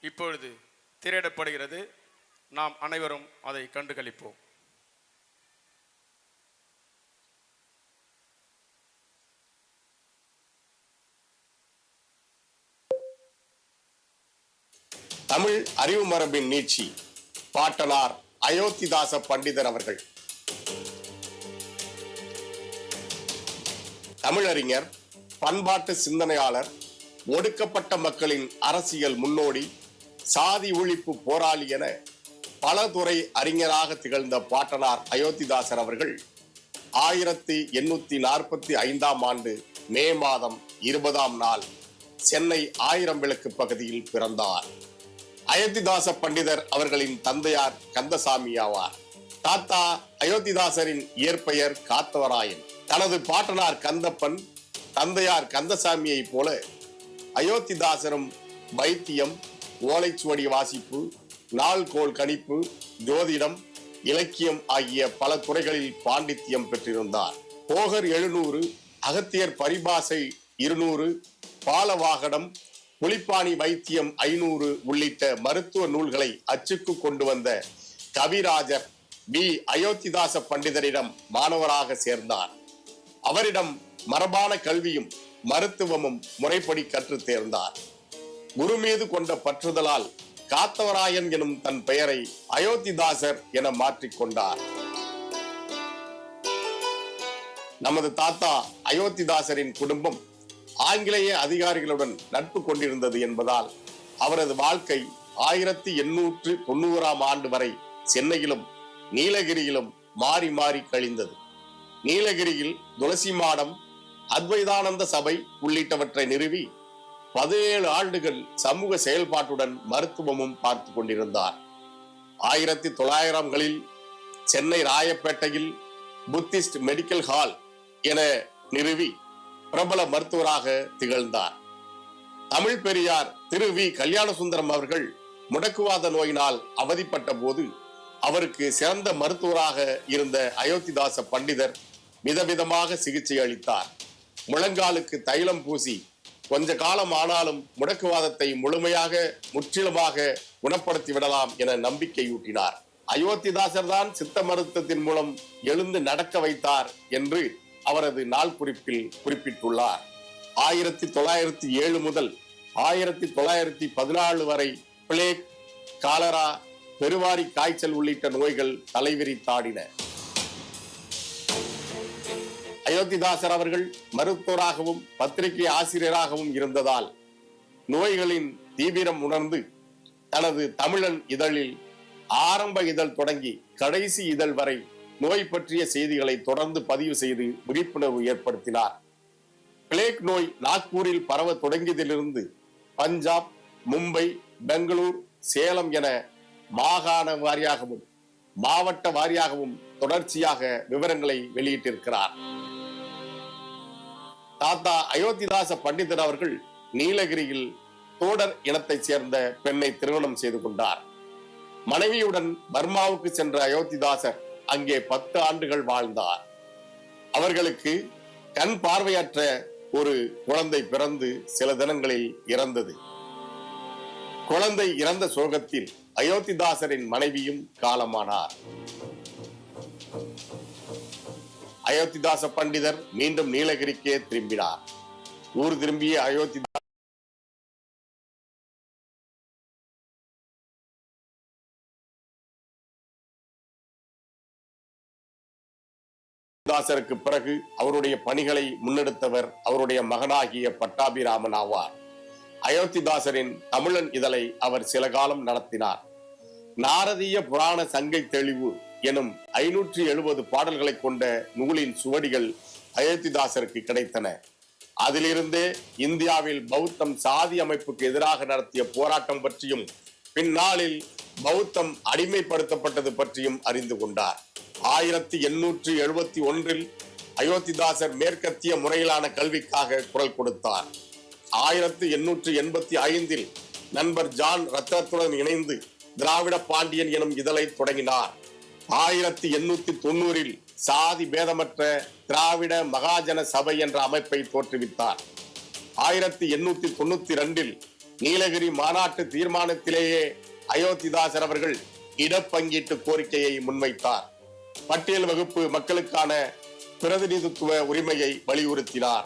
இப்பொழுது திரையிடப்படுகிறது. நாம் அனைவரும் அதை கண்டுகளிப்போம். தமிழ் அறிவு மரபின் நீட்சி பாட்டனார் அயோத்திதாச பண்டிதர் அவர்கள். தமிழறிஞர் பண்பாட்டு சிந்தனையாளர் ஒடுக்கப்பட்ட மக்களின் அரசியல் முன்னோடி சாதி ஒழிப்பு போராளி என பல துறை அறிஞராக திகழ்ந்த பாட்டனார் அயோத்திதாசர் அவர்கள் ஆயிரத்தி எண்ணூத்தி நாற்பத்தி ஐந்தாம் ஆண்டு மே மாதம் இருபதாம் நாள் சென்னை ஆயிரம் விளக்கு பகுதியில் பிறந்தார். அயோத்திதாச பண்டிதர் அவர்களின் தந்தையார் கந்தசாமி ஆவார். தாத்தா அயோத்திதாசரின் இயற்பெயர் காத்தவராயன். தனது பாட்டனார் கந்தப்பன் தந்தையார் கந்தசாமியைப் போல அயோத்திதாசரும் வைத்தியம் ஓலைச்சுவடி வாசிப்பு நாள்கோள் கணிப்பு ஜோதிடம் இலக்கியம் ஆகிய பல துறைகளில் பாண்டித்தியம் பெற்றிருந்தார். போகர் எழுநூறு அகத்தியர் பரிபாசை இருநூறு பாலவாகடம் புலிப்பாணி வைத்தியம் ஐநூறு உள்ளிட்ட மருத்துவ நூல்களை அச்சுக்கு கொண்டு வந்த கவிராஜர் பி அயோத்திதாச பண்டிதரிடம் மாணவராக சேர்ந்தார். அவரிடம் மரபான கல்வியும் மருத்துவமும் முறைப்படி கற்று தேர்ந்தார். குரு மீது கொண்ட பற்றுதலால் காத்தவராயன் எனும் தன் பெயரை அயோத்திதாசர் என மாற்றிக்கொண்டார் நமது தாத்தா அயோத்திதாசரின் குடும்பம் ஆங்கிலேய அதிகாரிகளுடன் நட்பு கொண்டிருந்தது என்பதால் அவரது வாழ்க்கை ஆயிரத்தி எண்ணூற்று தொண்ணூறாம் ஆண்டு வரை சென்னையிலும் நீலகிரியிலும் மாறி மாறி கழிந்தது. நீலகிரியில் துளசி மாடம் அத்வைதானந்த சபை உள்ளிட்டவற்றை நிறுவி பதினேழு ஆண்டுகள் சமூக செயல்பாட்டுடன் மருத்துவமும் பார்த்து கொண்டிருந்தார். ஆயிரத்தி தொள்ளாயிரம்களில் சென்னை ராயப்பேட்டையில் புத்திஸ்ட் மெடிக்கல் ஹால் என நிறுவி பிரபல மருத்துவராக திகழ்ந்தார். தமிழ் பெரியார் திரு வி. கல்யாணசுந்தரம் அவர்கள் முடக்குவாத நோயினால் அவதிப்பட்ட போது அவருக்கு சிறந்த மருத்துவராக இருந்த அயோத்திதாச பண்டிதர் விதவிதமாக சிகிச்சை அளித்தார். முழங்காலுக்கு தைலம் பூசி கொஞ்ச காலம் ஆனாலும் முடக்குவாதத்தை முழுமையாக முற்றிலுமாக குணப்படுத்தி விடலாம் என நம்பிக்கையூட்டினார். அயோத்திதாசர் தான் சித்த மருத்துவத்தின் மூலம் எழுந்து நடக்க வைத்தார் என்று அவரது நாள் குறிப்பில் குறிப்பிட்டுள்ளார். ஆயிரத்தி தொள்ளாயிரத்தி ஏழு முதல் ஆயிரத்தி தொள்ளாயிரத்தி பதினாலு வரை பிளேக் காலரா பெருவாரி காய்ச்சல் உள்ளிட்ட நோய்கள் தலைவிரித்தாடின. அயோத்திதாசர் அவர்கள் மருத்துவராகவும் பத்திரிகை ஆசிரியராகவும் இருந்ததால் நோய்களின் தீவிரம் உணர்ந்து தனது தமிழன் இதழில் ஆரம்ப இதழ் தொடங்கி கடைசி இதழ் வரை நோய் பற்றிய செய்திகளை தொடர்ந்து பதிவு செய்து விழிப்புணர்வு ஏற்படுத்தினார். பிளேக் நோய் நாக்பூரில் பரவ தொடங்கியதிலிருந்து பஞ்சாப் மும்பை பெங்களூர் சேலம் என மாகாண வாரியாகவும் மாவட்ட வாரியாகவும் தொடர்ச்சியாக விவரங்களை வெளியிட்டிருக்கிறார். தாத்தா அயோத்திதாச பண்டிதர் அவர்கள் நீலகிரியில் தோடர் இனத்தை சேர்ந்த பெண்ணை திருமணம் செய்து கொண்டார். மனைவியுடன் பர்மாவுக்கு சென்ற அயோத்திதாசர் அங்கே பத்து ஆண்டுகள் வாழ்ந்தார். அவர்களுக்கு கண் பார்வையற்ற ஒரு குழந்தை பிறந்து சில தினங்களில் இறந்தது. குழந்தை இறந்த சோகத்தில் அயோத்திதாசரின் மனைவியும் காலமானார். அயோத்திதாச பண்டிதர் மீண்டும் நீலகிரிக்கே திரும்பினார். ஊர் திரும்பிய அயோத்தி தாசருக்கு பிறகு அவருடைய பணிகளை முன்னெடுத்தவர் அவருடைய மகனாகிய பட்டாபிராமன் ஆவார். அயோத்திதாசரின் தமிழன் இதழை அவர் சில காலம் நடத்தினார். நாரதீய புராண சங்கை தெளிவு எனும் ஐநூற்றி எழுபது பாடல்களை கொண்ட நூலின் சுவடிகள் அயோத்திதாசருக்கு கிடைத்தன. அதிலிருந்தே இந்தியாவில் பௌத்தம் சாதி அமைப்புக்கு எதிராக நடத்திய போராட்டம் பற்றியும் பின்னாளில் பௌத்தம் அடிமைப்படுத்தப்பட்டது பற்றியும் அறிந்து கொண்டார். ஆயிரத்தி எண்ணூற்றி எழுபத்தி ஒன்றில் அயோத்திதாசர் மேற்கத்திய முறையிலான கல்விக்காக குரல் கொடுத்தார். ஆயிரத்தி எண்ணூற்றி எண்பத்தி ஐந்தில் நண்பர் ஜான் ரத்னத்துடன் இணைந்து திராவிட பாண்டியன் எனும் இதழை தொடங்கினார். ஆயிரத்தி எண்ணூத்தி தொண்ணூறில் சாதி பேதமற்ற திராவிட மகாஜன சபை என்ற அமைப்பை தோற்றுவித்தார். ஆயிரத்தி எண்ணூத்தி தொண்ணூத்தி ரெண்டில் நீலகிரி மாநாட்டு தீர்மானத்திலேயே அயோத்திதாசர் அவர்கள் இடப்பங்கீட்டு கோரிக்கையை முன்வைத்தார். பட்டியல் வகுப்பு மக்களுக்கான பிரதிநிதித்துவ உரிமையை வலியுறுத்தினார்.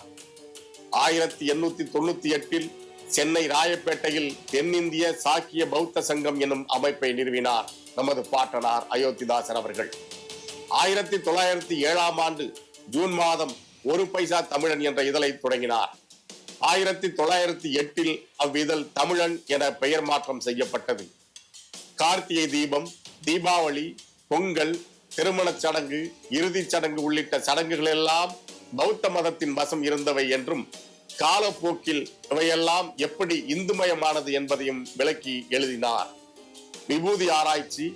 ஆயிரத்தி எண்ணூத்தி தொண்ணூத்தி எட்டில் சென்னை ராயப்பேட்டையில் தென்னிந்திய சாக்கிய பௌத்த சங்கம் எனும் அமைப்பை நிறுவினார் நமது பாட்டனார் அயோத்திதாசர் அவர்கள். ஆயிரத்தி தொள்ளாயிரத்தி ஏழாம் ஆண்டு ஜூன் மாதம் ஒரு பைசா தமிழன் என்ற இதழை தொடங்கினார். ஆயிரத்தி தொள்ளாயிரத்தி எட்டில் அவ்விதழ் தமிழன் என பெயர் மாற்றம் செய்யப்பட்டது. கார்த்திகை தீபம் தீபாவளி பொங்கல் திருமணச் சடங்கு இறுதிச் சடங்கு உள்ளிட்ட சடங்குகள் எல்லாம் பௌத்த மதத்தின் வசம் இருந்தவை என்றும் காலப்போக்கில் இவையெல்லாம் எப்படி இந்துமயமானது என்பதையும் விளக்கி எழுதினார். விபூதி ஆராய்ச்சி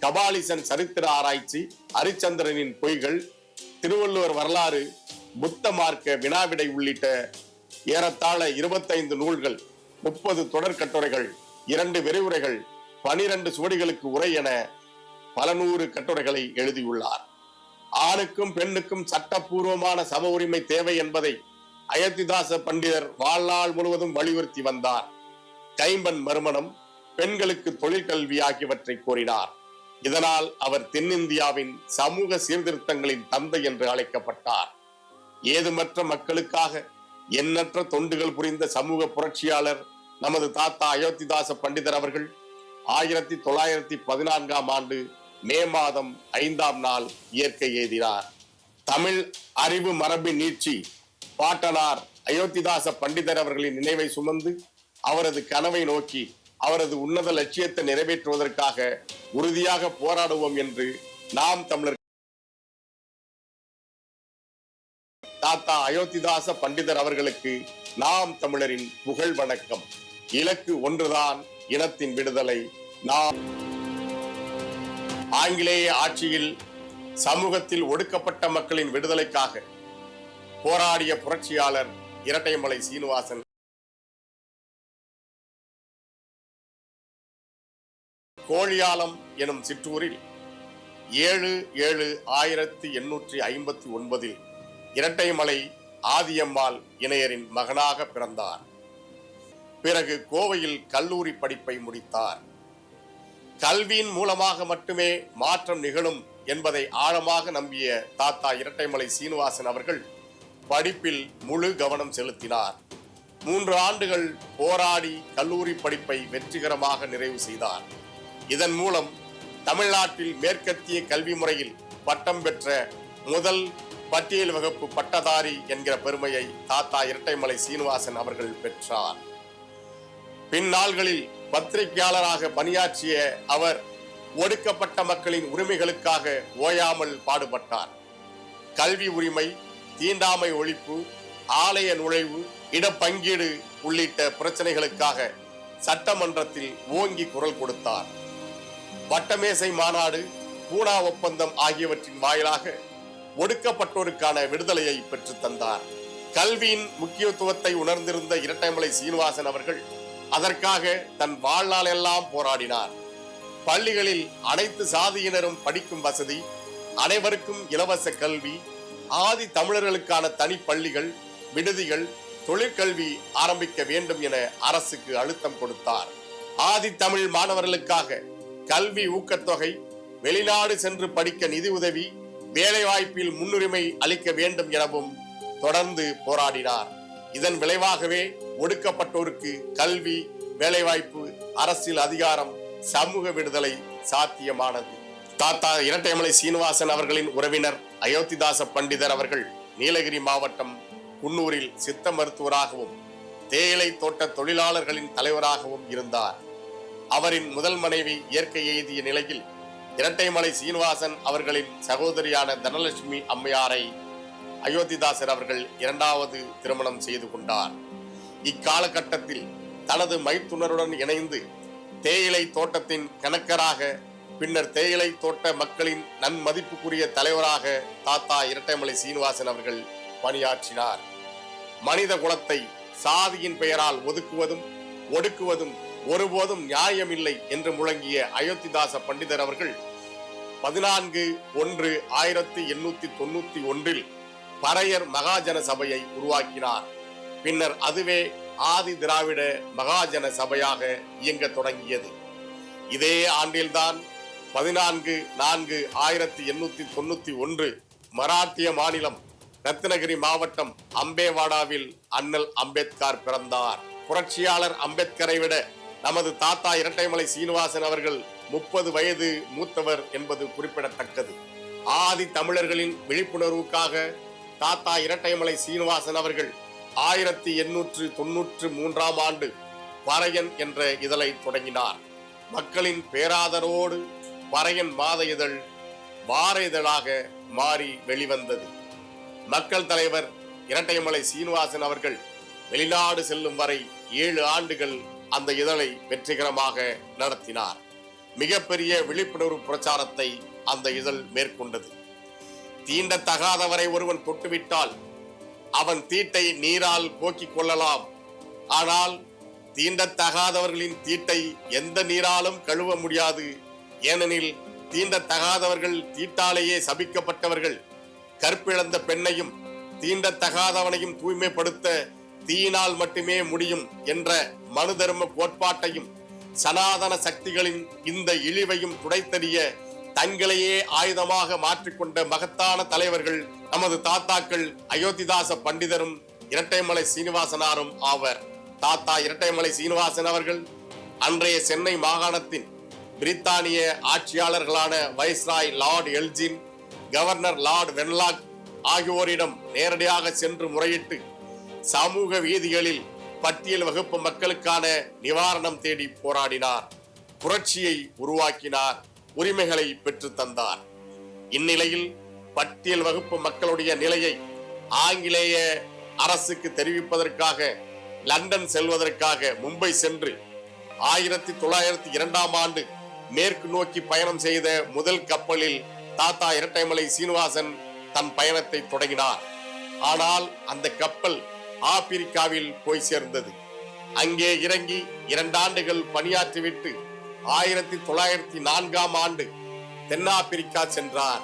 கபாலிசன் சரித்திர ஆராய்ச்சி ஹரிச்சந்திரனின் பொய்கள் திருவள்ளுவர் வரலாறு புத்த மார்க்க வினாவிடை உள்ளிட்ட ஏறத்தாழ இருபத்தைந்து நூல்கள் முப்பது தொடர் கட்டுரைகள் இரண்டு விரிவுரைகள் பனிரெண்டு சுவடிகளுக்கு உரை என பல நூறு கட்டுரைகளை எழுதியுள்ளார். ஆணுக்கும் பெண்ணுக்கும் சட்டப்பூர்வமான சம உரிமை தேவை என்பதை அயோத்திதாச பண்டிதர் வாழ்நாள் முழுவதும் வலியுறுத்தி வந்தார். கைம்பன் மறுமணம் பெண்களுக்கு தொழிற்கல்வி ஆகியவற்றை கோரினார் இதனால் அவர் தென்னிந்தியாவின் சமூக சீர்திருத்தங்களின் தந்தை என்று அழைக்கப்பட்டார். ஏதுமற்ற மக்களுக்காக எண்ணற்ற தொண்டுகள் புரிந்த சமூக புரட்சியாளர் நமது தாத்தா அயோத்திதாச பண்டிதர் அவர்கள் ஆயிரத்தி தொள்ளாயிரத்தி பதினான்காம் ஆண்டு மே மாதம் ஐந்தாம் நாள் இயற்கை எழுதினார். தமிழ் அறிவு மரபின் நீட்சி பாட்டனார் அயோத்திதாச பண்டிதர் அவர்களின் நினைவை சுமந்து அவரது கனவை நோக்கி அவரது உன்னத லட்சியத்தை நிறைவேற்றுவதற்காக உறுதியாக போராடுவோம் என்று நாம் தமிழர் தாத்தா அயோத்திதாச பண்டிதர் அவர்களுக்கு நாம் தமிழரின் புகழ் வணக்கம். இலக்கு ஒன்றுதான் இனத்தின் விடுதலை. நாம் ஆங்கிலேய ஆட்சியில் சமூகத்தில் ஒடுக்கப்பட்ட மக்களின் விடுதலைக்காக போராடிய புரட்சியாளர் இரட்டைமலை சீனிவாசன். கோழியாலம் எனும் சிற்றூரில் ஏழு ஏழு ஆயிரத்தி எண்ணூற்றி ஐம்பத்தி ஒன்பதில் இரட்டைமலை ஆதியம்மாள் இணையரின் மகனாக பிறந்தார். பிறகு கோவையில் கல்லூரி படிப்பை முடித்தார். கல்வியின் மூலமாக மட்டுமே மாற்றம் நிகழும் என்பதை ஆழமாக நம்பிய தாத்தா இரட்டைமலை சீனிவாசன் அவர்கள் படிப்பில் முழு கவனம் செலுத்தினார். மூன்று ஆண்டுகள் போராடி கல்லூரி படிப்பை வெற்றிகரமாக நிறைவு செய்தார். இதன் மூலம் தமிழ்நாட்டில் மேற்கத்திய கல்வி முறையில் பட்டம் பெற்ற முதல் பட்டியல் வகுப்பு பட்டதாரி என்கிற பெருமையை தாத்தா இரட்டைமலை சீனிவாசன் அவர்கள் பெற்றார். பின்னாள்களில் பத்திரிகையாளராக பணியாற்றிய அவர் ஒடுக்கப்பட்ட மக்களின் உரிமைகளுக்காக ஓயாமல் பாடுபட்டார். கல்வி உரிமை தீண்டாமை ஒழிப்பு ஆலய நுழைவு இடப்பங்கீடு உள்ளிட்ட பிரச்சனைகளுக்காக சட்டமன்றத்தில் ஓங்கி குரல் கொடுத்தார். வட்டமேசை மாநாடு பூனா ஒப்பந்தம் ஆகியவற்றின் வாயிலாக ஒடுக்கப்பட்டோருக்கான விடுதலையை பெற்று தந்தார். கல்வியின் முக்கியத்துவத்தை உணர்ந்திருந்த இரட்டைமலை சீனிவாசன் அவர்கள் அதற்காக தன் வாழ்நாள் எல்லாம் போராடினார். பள்ளிகளில் அனைத்து சாதியினரும் படிக்கும் வசதி அனைவருக்கும் இலவச கல்வி ஆதி தமிழர்களுக்கான தனி பள்ளிகள் விடுதிகள் தொழிற்கல்வி ஆரம்பிக்க வேண்டும் என அரசுக்கு அழுத்தம் கொடுத்தார். ஆதி தமிழ் மாணவர்களுக்காக கல்வி ஊக்கத்தொகை வெளிநாடு சென்று படிக்க நிதி உதவி வேலைவாய்ப்பில் முன்னுரிமை அளிக்க வேண்டும் எனவும் தொடர்ந்து போராடினார். இதன் விளைவாகவே ஒடுக்கப்பட்டோருக்கு கல்வி வேலைவாய்ப்பு அரசியல் அதிகாரம் சமூக விடுதலை சாத்தியமானது. தாத்தா இரட்டைமலை சீனிவாசன் அவர்களின் உறவினர் அயோத்திதாச பண்டிதர் அவர்கள் நீலகிரி மாவட்டம் குன்னூரில் சித்த மருத்துவராகவும் தேயிலை தோட்ட தொழிலாளர்களின் தலைவராகவும் இருந்தார். அவரின் முதல் மனைவி இயற்கை எய்திய நிலையில் இரட்டைமலை சீனிவாசன் அவர்களின் சகோதரியான தனலட்சுமி அம்மையாரை அயோத்திதாசர் அவர்கள் இரண்டாவது திருமணம் செய்து கொண்டார். இக்காலகட்டத்தில் தனது மைத்துணருடன் இணைந்து தேயிலை தோட்டத்தின் கணக்கராக பின்னர் தேயிலை தோட்ட மக்களின் நன்மதிப்புக்குரிய தலைவராக தாத்தா இரட்டைமலை சீனிவாசன் அவர்கள் பணியாற்றினார். மனித குலத்தை சாதியின் பெயரால் ஒதுக்குவதும் ஒடுக்குவதும் ஒருபோதும் நியாயமில்லை என்று முழங்கிய அயோத்திதாச பண்டிதர் அவர்கள் பதினான்கு ஒன்று ஆயிரத்தி எண்ணூத்தி தொண்ணூத்தி ஒன்றில் பறையர் மகாஜன சபையை உருவாக்கினார். பின்னர் அதுவே ஆதி திராவிட மகாஜன சபையாக இயங்க தொடங்கியது. இதே ஆண்டில்தான் பதினான்கு நான்கு ஆயிரத்தி எண்ணூத்தி தொண்ணூத்தி ஒன்று மராட்டிய மாநிலம் ரத்னகிரி மாவட்டம் அம்பேவாடாவில் அண்ணல் அம்பேத்கர் பிறந்தார். புரட்சியாளர் அம்பேத்கரை விட நமது தாத்தா இரட்டைமலை சீனிவாசன் அவர்கள் முப்பது வயது மூத்தவர் என்பது குறிப்பிடத்தக்கது. ஆதி தமிழர்களின் விழிப்புணர்வுக்காக தாத்தா இரட்டைமலை சீனிவாசன் அவர்கள் ஆயிரத்தி எண்ணூற்று தொன்னூற்று மூன்றாம் ஆண்டு பறையன் என்ற இதழை தொடங்கினார். மக்களின் பேராதரோடு பறையன் மாத இதழ் வார இதழாக மாறி வெளிவந்தது. மக்கள் தலைவர் இரட்டைமலை சீனிவாசன் அவர்கள் வெளிநாடு செல்லும் வரை ஏழு ஆண்டுகள் அந்த இதழை வெற்றிகரமாக நடத்தினார். மிகப்பெரிய விழிப்புணர்வு பிரச்சாரத்தை அந்த இதழ் மேற்கொண்டது. தீண்டத்தகாதவரை ஒருவன் தொட்டுவிட்டால் அவன் தீட்டை நீரால் போக்கிக் கொள்ளலாம். ஆனால் தீண்டத்தகாதவர்களின் தீட்டை எந்த நீராலும் கழுவ முடியாது. ஏனெனில் தீண்டத்தகாதவர்கள் தீட்டாலேயே சபிக்கப்பட்டவர்கள். கற்பிழந்த பெண்ணையும் தீண்டத்தகாதவனையும் தூய்மைப்படுத்த தீயினால் மட்டுமே முடியும் என்ற மனு தர்ம கோட்பாட்டையும் சனாதன சக்திகளின் இந்த இழிவையும் துடைத்தறிய தங்களையே ஆயுதமாக மாற்றிக்கொண்ட மகத்தான தலைவர்கள் நமது தாத்தாக்கள் அயோத்திதாச பண்டிதரும் இரட்டைமலை சீனிவாசனாரும் ஆவர். தாத்தா இரட்டைமலை சீனிவாசன் அவர்கள் அன்றைய சென்னை மாகாணத்தின் பிரித்தானிய ஆட்சியாளர்களான viceroy lord Elgin governor lord Wenlock ஆகியோரிடம் நேரடியாக சென்று முறையிட்டு சமூக வீதிகளில் பட்டியல் வகுப்பு மக்களுக்கான நிவாரணம் தேடி போராடினார். புரட்சியை உருவாக்கினார் உரிமைகளை பெற்று தந்தார். இந்நிலையில் பட்டியல் வகுப்பு மக்களுடைய நிலையை ஆங்கிலேய அரசுக்கு தெரிவிப்பதற்காக லண்டன் செல்வதற்காக மும்பை சென்று ஆயிரத்தி தொள்ளாயிரத்தி இரண்டாம் ஆண்டு மேற்கு நோக்கி பயணம் செய்த முதல் கப்பலில் தாத்தா இரட்டைமலை சீனிவாசன் தன் பயணத்தை தொடங்கினார். ஆனால் அந்த கப்பல் ஆப்பிரிக்காவில் போய் சேர்ந்தது. அங்கே இறங்கி இரண்டாண்டுகள் பணியாற்றிவிட்டு ஆயிரத்தி தொள்ளாயிரத்தி நான்காம் ஆண்டு தென்னாப்பிரிக்கா சென்றார்.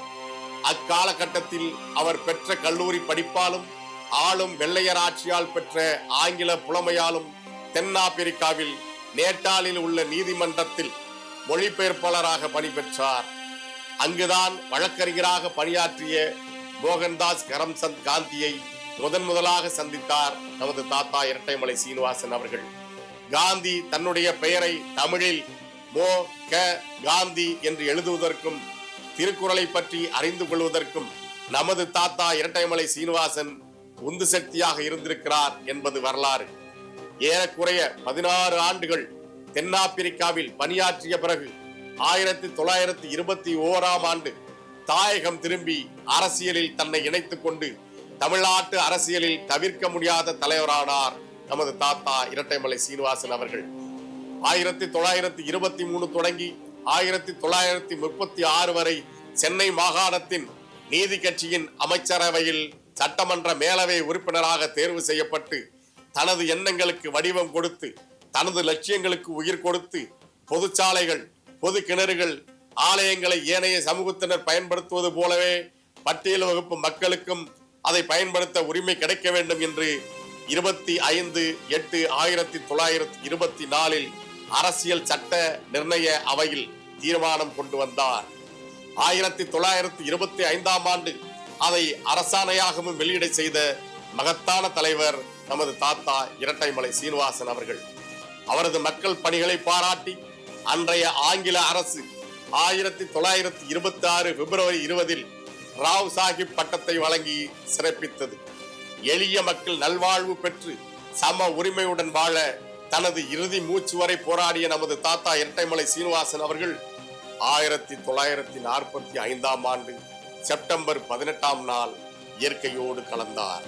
அக்காலகட்டத்தில் அவர் பெற்ற கல்லூரி படிப்பாலும் ஆளும் வெள்ளையர் ஆட்சியால் பெற்ற ஆங்கில புலமையாலும் தென்னாப்பிரிக்காவில் நேட்டாலில் உள்ள நீதிமன்றத்தில் மொழிபெயர்ப்பாளராக பணிபெற்றார். அங்குதான் வழக்கறிஞராக பணியாற்றிய மோகன்தாஸ் கரம்சந்த் காந்தியை முதன் முதலாக சந்தித்தார் நமது தாத்தா இரட்டைமலை சீனிவாசன் அவர்கள். காந்தி தன்னுடைய பெயரை தமிழில் மோ க காந்தி என்று எழுதுவதற்கும் திருக்குறளை பற்றி அறிந்து கொள்வதற்கும் நமது தாத்தா இரட்டைமலை சீனிவாசன் உந்து சக்தியாக இருந்திருக்கிறார் என்பது வரலாறு. ஏறக்குறைய பதினாறு ஆண்டுகள் தென்னாப்பிரிக்காவில் பணியாற்றிய பிறகு ஆயிரத்தி தொள்ளாயிரத்தி இருபத்தி ஓராம் ஆண்டு தாயகம் திரும்பி அரசியலில் தன்னை இணைத்துக் கொண்டு தமிழ்நாட்டு அரசியலில் தவிர்க்க முடியாத தலைவரானார் நமது தாத்தா இரட்டைமலை சீனிவாசன் அவர்கள். ஆயிரத்தி தொள்ளாயிரத்தி இருபத்தி மூணு தொடங்கி ஆயிரத்தி தொள்ளாயிரத்தி முப்பத்தி ஆறு வரை சென்னை மாகாணத்தின் நீதி கட்சியின் அமைச்சரவையில் சட்டமன்ற மேலவை உறுப்பினராக தேர்வு செய்யப்பட்டு தனது எண்ணங்களுக்கு வடிவம் கொடுத்து தனது லட்சியங்களுக்கு உயிர் கொடுத்து பொதுச்சாலைகள் பொது கிணறுகள் ஆலயங்களை ஏனைய சமூகத்தினர் பயன்படுத்துவது போலவே பட்டியல் வகுப்பு மக்களுக்கும் அதை பயன்படுத்த உரிமை கிடைக்க வேண்டும் என்று இருபத்தி ஐந்து எட்டு ஆயிரத்தி தொள்ளாயிரத்தி இருபத்தி நாலில் அரசியல் சட்ட நிர்ணய அவையில் தீர்மானம் கொண்டு வந்தார். ஆயிரத்தி தொள்ளாயிரத்தி இருபத்தி ஐந்தாம் ஆண்டு அதை அரசாணையாகவும் வெளியிட செய்த மகத்தான தலைவர் நமது தாத்தா இரட்டைமலை சீனிவாசன் அவர்கள். அவரது மக்கள் பணிகளை பாராட்டி அன்றைய ஆங்கில அரசு ஆயிரத்தி தொள்ளாயிரத்தி இருபத்தி ஆறு பிப்ரவரி இருபதில் ராவ் சாஹிப் பட்டத்தை வழங்கி சிறப்பித்தது. எளிய மக்கள் நல்வாழ்வு பெற்று சம உரிமையுடன் வாழ தனது இறுதி மூச்சு வரை போராடிய நமது தாத்தா இரட்டைமலை சீனிவாசன் அவர்கள் ஆயிரத்தி தொள்ளாயிரத்தி நாற்பத்தி ஐந்தாம் ஆண்டு செப்டம்பர் பதினெட்டாம் நாள் இயற்கையோடு கலந்தார்.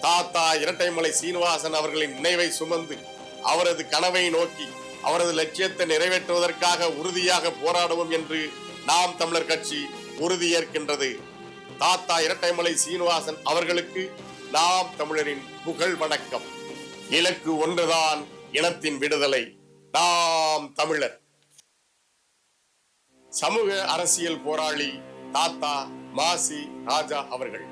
தாத்தா இரட்டைமலை சீனிவாசன் அவர்களின் நினைவை சுமந்து அவரது கனவை நோக்கி அவரது லட்சியத்தை நிறைவேற்றுவதற்காக உறுதியாக போராடுவோம் என்று நாம் தமிழர் கட்சி உறுதியேற்கின்றது தாத்தா இரட்டைமலை சீனிவாசன் அவர்களுக்கு நாம் தமிழரின் புகழ் வணக்கம். இலக்கு ஒன்றுதான் இனத்தின் விடுதலை. நாம் தமிழர். சமூக அரசியல் போராளி தாத்தா மாசி ராஜா அவர்கள்.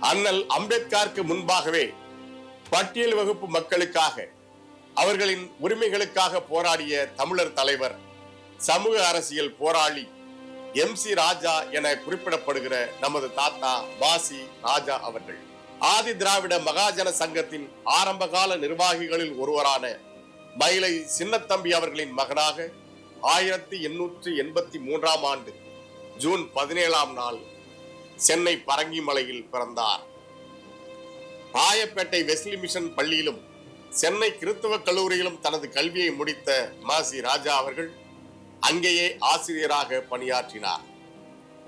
அண்ணல் அம்பேத்கருக்கு முன்பாகவே பட்டியல் வகுப்பு மக்களுக்காக அவர்களின் உரிமைகளுக்காக போராடிய தமிழர் தலைவர் சமூக அரசியல் போராளி எம் சி ராஜா என குறிப்பிடப்படுகிற நமது தாத்தா பாசி ராஜா அவர்கள். ஆதி திராவிட மகாஜன சங்கத்தின் ஆரம்பகால நிர்வாகிகளில் ஒருவரான மயிலை சின்னத்தம்பி அவர்களின் மகனாக ஆயிரத்தி எண்ணூற்றி எண்பத்தி மூன்றாம் ஆண்டு ஜூன் பதினேழாம் நாள் சென்னை பரங்கிமலையில் பிறந்தார். ராயப்பேட்டை வெஸ்லி மிஷன் பள்ளியிலும் சென்னை கிறிஸ்தவ கல்லூரியிலும் தனது கல்வியை முடித்த மாசி ராஜா அவர்கள் அங்கேயே ஆசிரியராக பணியாற்றினார்.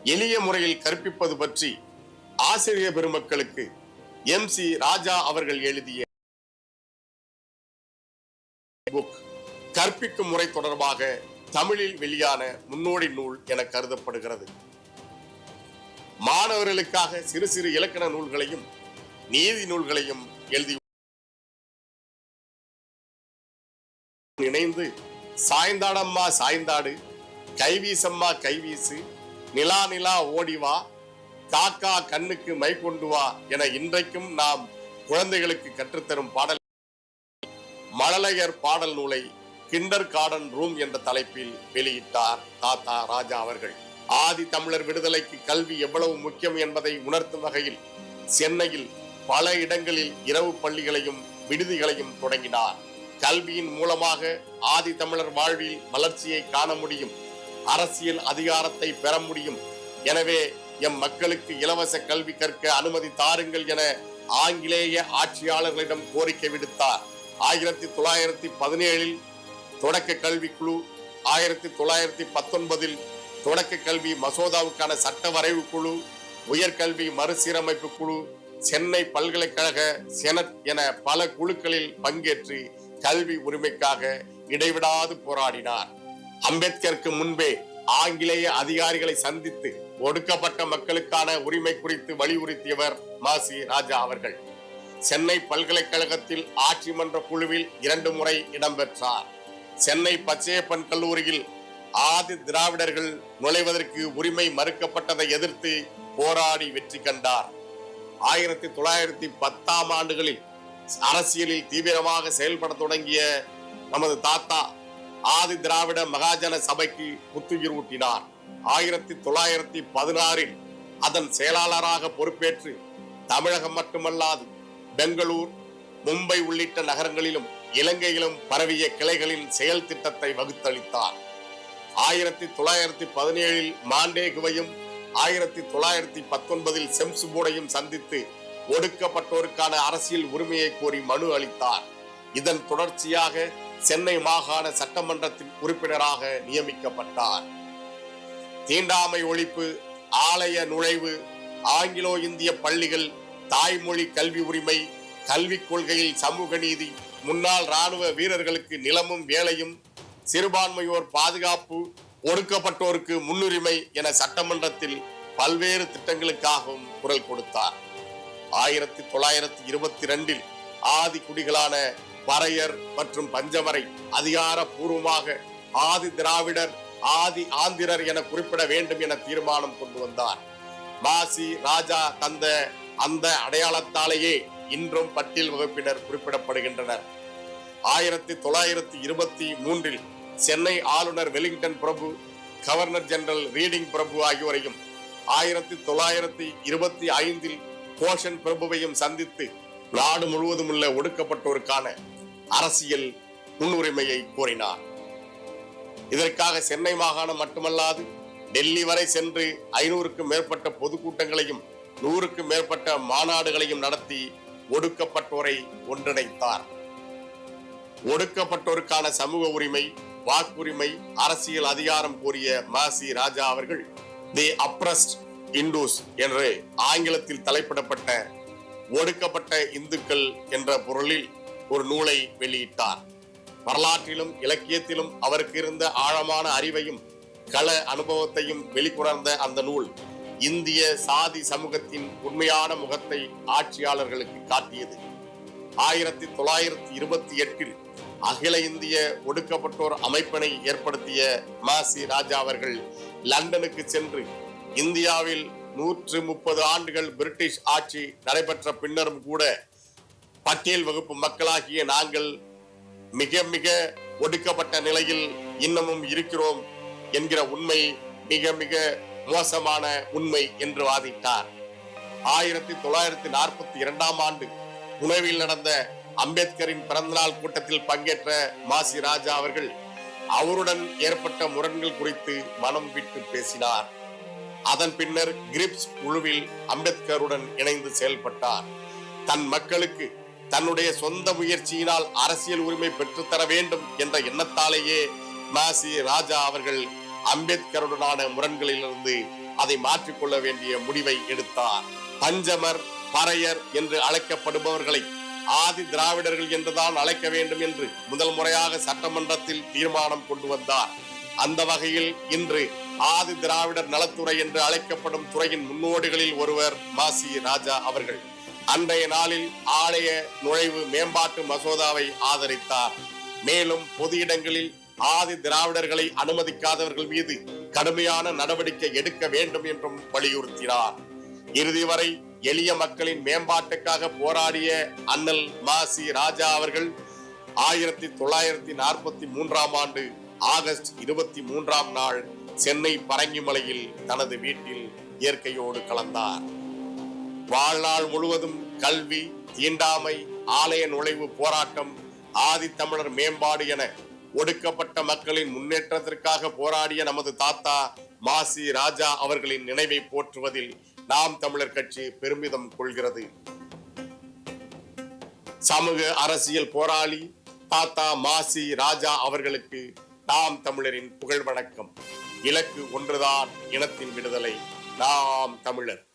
எளிய முறையில் கற்பிப்பது பற்றி ஆசிரிய பெருமக்களுக்கு எம். சி. ராஜா அவர்கள் எழுதிய புக் கற்பிக்கும் முறை தொடர்பாக தமிழில் வெளியான முன்னோடி நூல் என கருதப்படுகிறது. மாணவர்களுக்காக சிறு சிறு இலக்கண நூல்களையும் நீதி நூல்களையும் எழுதி இணைந்து சாய்ந்தாடம்மா சாய்ந்தாடு கைவீசம்மா கைவீசு நிலா நிலா ஓடிவா காக்கா கண்ணுக்கு மை கொண்டு வா என இன்றைக்கும் நாம் குழந்தைகளுக்கு கற்றுத்தரும் பாடல். மழலையர் பாடல் நூலை கிண்டர் கார்டன் ரூம் என்ற தலைப்பில் வெளியிட்டார் தாத்தா ராஜா அவர்கள். ஆதி தமிழர் விடுதலைக்கு கல்வி எவ்வளவு முக்கியம் என்பதை உணர்த்தும் வகையில் சென்னையில் பல இடங்களில் இரவு பள்ளிகளையும் விடுதிகளையும் தொடங்கினார். கல்வியின் மூலமாக ஆதி தமிழர் வாழ்வில் வளர்ச்சியை காண முடியும். அரசியல் அதிகாரத்தை பெற முடியும். எனவே எம் மக்களுக்கு இலவச கல்வி கற்க அனுமதி தாருங்கள் என ஆங்கிலேய ஆட்சியாளர்களிடம் கோரிக்கை விடுத்தார். ஆயிரத்தி தொள்ளாயிரத்தி பதினேழில் தொடக்க கல்வி குழு ஆயிரத்தி தொள்ளாயிரத்தி பத்தொன்பதில் தொடக்க கல்வி மசோதாவுக்கான சட்ட வரைவு குழு உயர்கல்வி மறுசீரமைப்பு குழு சென்னை பல்கலைக்கழக செனட் என பல குழுக்களில் பங்கேற்று கல்வி உரிமைக்காக இடைவிடாது போராடினார். அம்பேத்கருக்கு முன்பே ஆங்கிலேய அதிகாரிகளை சந்தித்து ஒடுக்கப்பட்ட மக்களுக்கான உரிமை குறித்து வலியுறுத்தியவர் மாசி ராஜா அவர்கள். சென்னை பல்கலைக்கழகத்தில் ஆட்சி மன்ற குழுவில் இரண்டு முறை இடம்பெற்றார். சென்னை பச்சையப்பன் கல்லூரியில் ஆதி திராவிடர்கள் நுழைவதற்கு உரிமை மறுக்கப்பட்டதை எதிர்த்து போராடி வெற்றி கண்டார். ஆயிரத்தி தொள்ளாயிரத்தி பத்தாம் ஆண்டுகளில் அரசியலில் தீவிரமாக செயல்பட தொடங்கிய நமது தாத்தா ஆதி திராவிட மகாஜன சபைக்கு புத்துயிர் ஊட்டினார் ஆயிரத்தி தொள்ளாயிரத்தி பதினாறில் அதன் செயலாளராக பொறுப்பேற்று தமிழகம் மட்டுமல்லாது பெங்களூர் மும்பை உள்ளிட்ட நகரங்களிலும் இலங்கையிலும் பரவிய கிளைகளின் செயல் திட்டத்தை வகுத்தளித்தார். ஆயிரத்தி தொள்ளாயிரத்தி பதினேழில் மாண்டேகுவையும் ஆயிரத்தி தொள்ளாயிரத்தி பத்தொன்பதில் செம்சுபோடையும் சந்தித்து ஒடுக்கப்பட்டோருக்கான அரசியல் உரிமையை கோரி மனு அளித்தார். இதன் தொடர்ச்சியாக சென்னை மாகாண சட்டமன்றத்தின் உறுப்பினராக நியமிக்கப்பட்டார். தீண்டாமை ஒழிப்பு ஆலய நுழைவு ஆங்கிலோ இந்திய பள்ளிகள் தாய்மொழி கல்வி உரிமை கல்விக் கொள்கையில் சமூக நீதி முன்னாள் ராணுவ வீரர்களுக்கு நிலமும் வேலையும் சிறுபான்மையோர் பாதுகாப்பு ஒடுக்கப்பட்டோருக்கு முன்னுரிமை என சட்டமன்றத்தில் பல்வேறு திட்டங்களுக்காகவும் குரல் கொடுத்தார். ஆயிரத்தி தொள்ளாயிரத்தி இருபத்தி ரெண்டில் ஆதி குடிகளான பறையர் மற்றும் பஞ்சமரை அதிகாரப்பூர்வமாக ஆதி திராவிடர் ஆதி ஆந்திரர் என குறிப்பிட வேண்டும் என தீர்மானம் கொண்டு வந்தார். மாசி ராஜா தந்த அந்த அடையாளத்தாலேயே இன்றும் பட்டியல் வகுப்பினர் குறிப்பிடப்படுகின்றனர். ஆயிரத்தி தொள்ளாயிரத்தி இருபத்தி மூன்றில் சென்னை ஆளுநர் வெலிங்டன் பிரபு கவர்னர் ஜெனரல் ரீடிங் பிரபு ஆகியோரையும் ஆயிரத்தி தொள்ளாயிரத்தி இருபத்தி ஐந்தில் போஷன் பிரபுவையும் சந்தித்து நாடு முழுவதும் உள்ள ஒடுக்கப்பட்டோருக்கான அரசியல் முன்னுரிமையை கோரினார். இதற்காக சென்னை மாகாணம் மட்டுமல்லாது டெல்லி வரை சென்று ஐநூறுக்கும் மேற்பட்ட பொதுக்கூட்டங்களையும் நூறுக்கும் மேற்பட்ட மாநாடுகளையும் நடத்தி ஒடுக்கப்பட்டோரை ஒன்றிணைத்தார். ஒடுக்கப்பட்டோருக்கான சமூக உரிமை வாக்குரிமை அரசியல் அதிகாரம் கோரிய மாசி ராஜா அவர்கள் தி அப்ரஸ்ட் இண்டூஸ் என்று ஆங்கிலத்தில் தலைப்பிடப்பட்ட ஒடுக்கப்பட்ட இந்துக்கள் என்ற பொருளில் ஒரு நூலை வெளியிட்டார். வரலாற்றிலும் இலக்கியத்திலும் அவருக்கு இருந்த ஆழமான அறிவையும் கள அனுபவத்தையும் வெளிக்கொணர்ந்த அந்த நூல் இந்திய சாதி சமூகத்தின் உண்மையான முகத்தை ஆட்சியாளர்களுக்கு காட்டியது. ஆயிரத்தி தொள்ளாயிரத்தி இருபத்தி எட்டில் அகில இந்திய ஒடுக்கப்பட்டோர் அமைப்பினை ஏற்படுத்திய மாசி ராஜா அவர்கள் லண்டனுக்கு சென்று இந்தியாவில் நூற்று முப்பது ஆண்டுகள் பிரிட்டிஷ் ஆட்சி நடைபெற்ற பின்னரும் கூட பட்டியல் வகுப்பு மக்களாகிய நாங்கள் மிக மிக ஒடுக்கப்பட்ட நிலையில் இன்னமும் இருக்கிறோம் என்கிற உண்மை மிக மிக மோசமான உண்மை என்று வாதிட்டார். ஆயிரத்தி தொள்ளாயிரத்தி நாற்பத்தி இரண்டாம் ஆண்டு புனேவில் நடந்த அம்பேத்கரின் பிறந்தநாள் கூட்டத்தில் பங்கேற்ற மாசி ராஜா அவர்கள் அவருடன் ஏற்பட்ட முரண்கள் குறித்து மனம் விட்டு பேசினார். அதன் பின்னர் கிரிப்ஸ் குழுவில் அம்பேத்கருடன் இணைந்து செயல்பட்டார். தன் மக்களுக்கு தன்னுடைய சொந்த முயற்சியினால் அரசியல் உரிமை பெற்றுத்தர வேண்டும் என்ற எண்ணத்தாலேயே மாசி ராஜா அவர்கள் அம்பேத்கருடனான முரண்களிலிருந்து அதை மாற்றிக்கொள்ள வேண்டிய முடிவை எடுத்தார். பஞ்சமர் பறையர் என்று அழைக்கப்படுபவர்களை ஆதி திராவிடர்கள் என்றுதான் அழைக்க வேண்டும் என்று முதல் முறையாக சட்டமன்றத்தில் தீர்மானம் கொண்டு வந்தார். அந்த வகையில் இன்று ஆதி திராவிடர் நலத்துறை என்று அழைக்கப்படும் துறையின் முன்னோடிகளில் ஒருவர் மாசி ராஜா அவர்கள். அன்றைய நாளில் ஆலய நுழைவு மேம்பாட்டு மசோதாவை ஆதரித்தார். மேலும் பொது இடங்களில் ஆதி திராவிடர்களை அனுமதிக்காதவர்கள் மீது கடுமையான நடவடிக்கை எடுக்க வேண்டும் என்றும் வலியுறுத்தினார். இறுதி வரை எளிய மக்களின் மேம்பாட்டுக்காக போராடிய அண்ணல் மாசி ராஜா அவர்கள் ஆயிரத்தி தொள்ளாயிரத்தி நாற்பத்தி மூன்றாம் ஆண்டு ஆகஸ்ட் இருபத்தி மூன்றாம் நாள் சென்னை பரங்கிமலையில் தனது வீட்டில் இயற்கையோடு கலந்தார். வாழ்நாள் முழுவதும் கல்வி தீண்டாமை ஆலய நுழைவு போராட்டம் ஆதித்தமிழர் மேம்பாடு என ஒடுக்கப்பட்ட மக்களின் முன்னேற்றத்திற்காக போராடிய நமது தாத்தா மாசி ராஜா அவர்களின் நினைவை போற்றுவதில் நாம் தமிழர் கட்சி பெருமிதம் கொள்கிறது. சமூக அரசியல் போராளி தாத்தா மாசி ராஜா அவர்களுக்கு நாம் தமிழரின் புகழ் வணக்கம். இலக்கு ஒன்றுதான் இனத்தின் விடுதலை. நாம் தமிழர்.